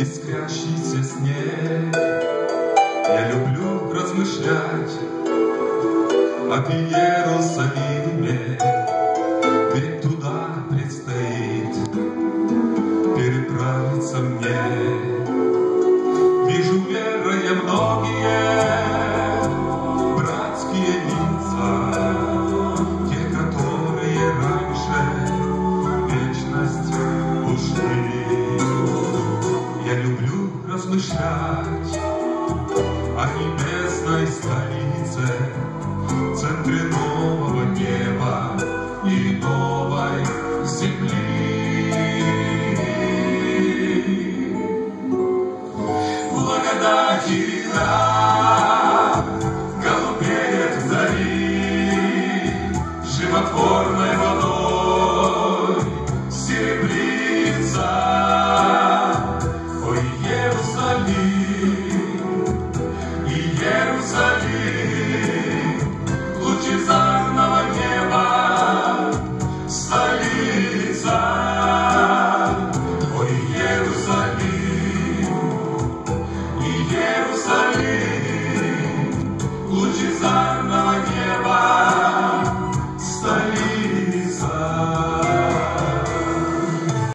искрящийся снег. Я люблю размышлять об Иерусалиме, Ведь туда предстоит переправиться мне. Вижу верой многие братские лица, Те, которые раньше вечность ушли. Я люблю размышлять о небесной столице, центре Aqui vai.